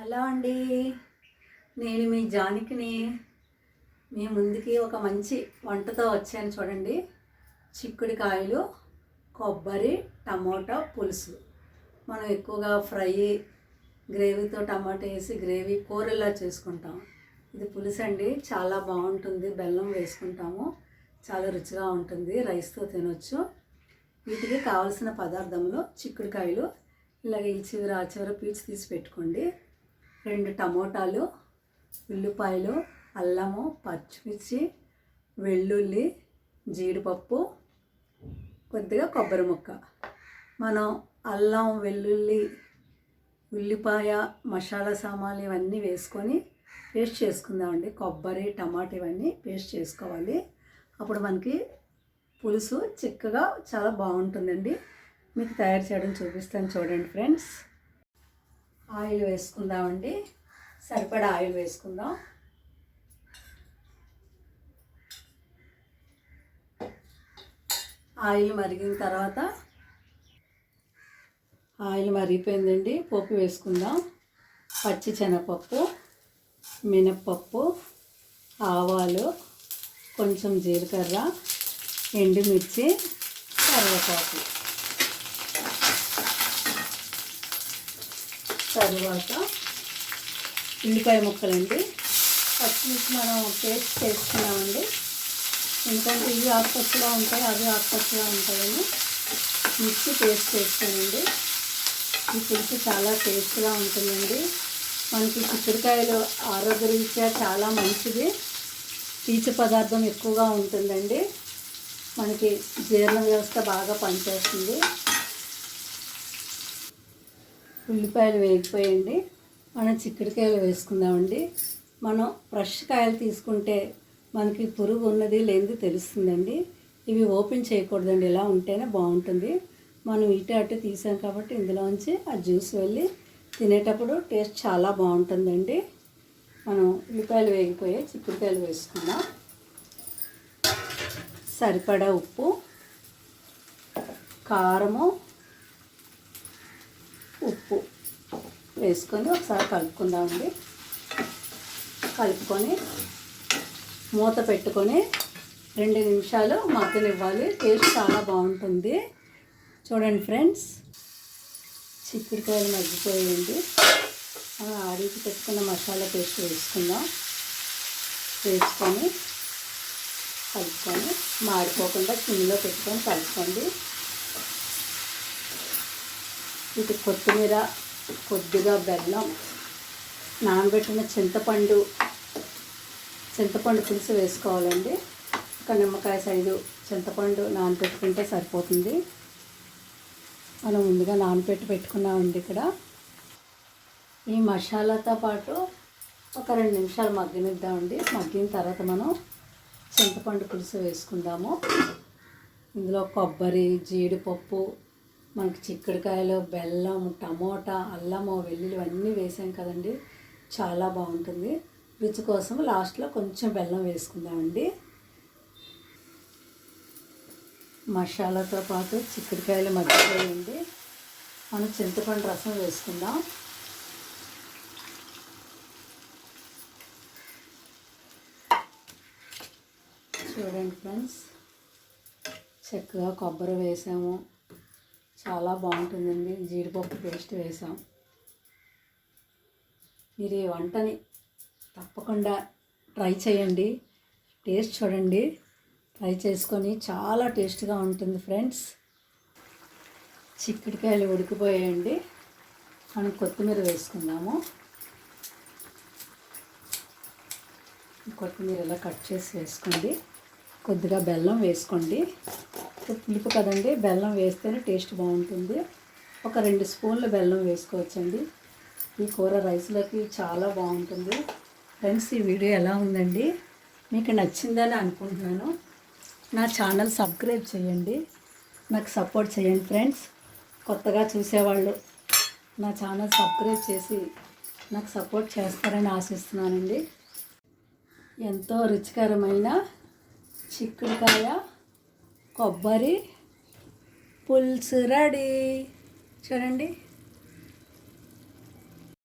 Hello అండి. నేను మీ జానికిని. మీ ముందుకి ఒక మంచి వంటతో వచ్చాను చూడండి. చిక్కుడుకాయలు కొబ్బరి టమోటా పులుసు. మనం ఎక్కువగా ఫ్రై గ్రేవీతో టమాటా వేసి గ్రేవీ కూరలా చేసుకుంటాం. ఇది పులుసు అండి. చాలా బాగుంటుంది. బెల్లం వేసుకుంటాము. చాలా రుచిగా ఉంటుంది. రైస్తో తినొచ్చు. వీటికి కావలసిన పదార్థములు చిక్కుడుకాయలు ఇలాగ ఈ చివర ఆ చివర పీచు తీసి పెట్టుకోండి. రెండు టమోటాలు ఉల్లిపాయలు అల్లము పచ్చిమిర్చి వెల్లుల్లి జీడిపప్పు కొద్దిగా కొబ్బరి ముక్క. మనం అల్లం వెల్లుల్లి ఉల్లిపాయ మసాలా సామాన్లు ఇవన్నీ వేసుకొని పేస్ట్ చేసుకుందామండి. కొబ్బరి టమాటా ఇవన్నీ పేస్ట్ చేసుకోవాలి. అప్పుడు మనకి పులుసు చిక్కగా చాలా బాగుంటుందండి. మీకు తయారు చేయడం చూపిస్తాను చూడండి ఫ్రెండ్స్. ఆయిల్ వేసుకుందామండి. సరిపడా ఆయిల్ వేసుకుందాం. ఆయిల్ మరిగిన తర్వాత ఆయిల్ మరిగిపోయిందండి. పప్పు వేసుకుందాం. పచ్చి శనగపప్పు మినప్పప్పు ఆవాలు కొంచెం జీలకర్ర ఎండుమిర్చి కరివేపాకు. తరువాత ఉల్లిపాయ ముక్కలండి. పచ్చిమిర్చి మనం పేస్ట్ చేసుకున్నామండి. ఎందుకంటే ఇవి ఆకుపచ్చగా ఉంటాయి అవి ఆకుపచ్చగా ఉంటాయని మిక్సీ పేస్ట్ చేస్తానండి. ఈ పులుసు చాలా టేస్ట్గా ఉంటుందండి. మనకి చిక్కుడుకాయలు ఆరోగ్యరీత్యా చాలా మంచిది. పీచు పదార్థం ఎక్కువగా ఉంటుందండి. మనకి జీర్ణ వ్యవస్థ బాగా పనిచేస్తుంది. ఉల్లిపాయలు వేగిపోయండి. మనం చిక్కుడుకాయలు వేసుకుందామండి. మనం ఫ్రెష్ కాయలు తీసుకుంటే మనకి పురుగు ఉన్నది లేనిది తెలుస్తుందండి. ఇవి ఓపెన్ చేయకూడదండి. ఇలా ఉంటేనే బాగుంటుంది. మనం ఇటు అటు తీసాం కాబట్టి ఇందులోంచి ఆ జ్యూస్ వెళ్ళి తినేటప్పుడు టేస్ట్ చాలా బాగుంటుందండి. మనం ఉల్లిపాయలు వేగిపోయి చిక్కుడుకాయలు వేసుకుందాం. సరిపడా ఉప్పు కారము ఉప్పు వేసుకొని ఒకసారి కలుపుకుందామండి. కలుపుకొని మూత పెట్టుకొని రెండు నిమిషాలు మగ్గనివ్వాలి. టేస్ట్ చాలా బాగుంటుంది. చూడండి ఫ్రెండ్స్ చిక్కుడుకాయలు మగ్గిపోయింది. మనం ఆడికి పెట్టుకున్న మసాలా పేస్ట్ వేసుకుందాం. వేసుకొని కలుపుకొని మాడిపోకుండా కిందలో పెట్టుకొని కలుపుకోండి. ఇటు కొత్తిమీర కొద్దిగా బెల్లం నానబెట్టిన చింతపండు చింతపండు పులుసు వేసుకోవాలండి. ఒక నిమ్మకాయ సైజు చింతపండు నానబెట్టుకుంటే సరిపోతుంది. మనం ముందుగా నానబెట్టి పెట్టుకున్నామండి ఇక్కడ. ఈ మసాలాతో పాటు ఒక రెండు నిమిషాలు మగ్గనిద్దామండి. మగ్గిన తర్వాత మనం చింతపండు పులుసు వేసుకుందాము. ఇందులో కొబ్బరి జీడిపప్పు మనకి చిక్కుడుకాయలు బెల్లం టమోటా అల్లము వెల్లుల్లి అన్నీ వేసాం కదండి. చాలా బాగుంటుంది. రుచి కోసం లాస్ట్లో కొంచెం బెల్లం వేసుకుందామండి. మసాలాతో పాటు చిక్కుడుకాయలు మగ్గిపోయింది. మనం చింతపండు రసం వేసుకుందాం. చూడండి ఫ్రెండ్స్ చక్కగా కొబ్బరి వేసాము. చాలా బాగుంటుందండి. జీడిపప్పు పేస్ట్ వేసాం. మీరు ఈ వంటని తప్పకుండా ట్రై చేయండి. టేస్ట్ చూడండి. ట్రై చేసుకొని చాలా టేస్ట్గా ఉంటుంది ఫ్రెండ్స్. చిక్కుడుకాయలు ఉడికిపోయాయండి. మనం కొత్తిమీర వేసుకుందాము. కొత్తిమీర ఇలా కట్ చేసి వేసుకోండి. కొద్దిగా బెల్లం వేసుకోండి. పులుపు కదండి బెల్లం వేస్తేనే టేస్ట్ బాగుంటుంది. ఒక రెండు స్పూన్లు బెల్లం వేసుకోవచ్చండి. ఈ కూర రైస్లోకి చాలా బాగుంటుంది. ఫ్రెండ్స్ ఈ వీడియో ఎలా ఉందండి? మీకు నచ్చిందని అనుకుంటున్నాను. నా ఛానల్ సబ్స్క్రైబ్ చేయండి. నాకు సపోర్ట్ చేయండి ఫ్రెండ్స్. కొత్తగా చూసేవాళ్ళు నా ఛానల్ సబ్స్క్రైబ్ చేసి నాకు సపోర్ట్ చేస్తారని ఆశిస్తున్నానండి. ఎంతో రుచికరమైన చిక్కుడుకాయ కొబ్బరి పులుసు రెడీ. చూడండి.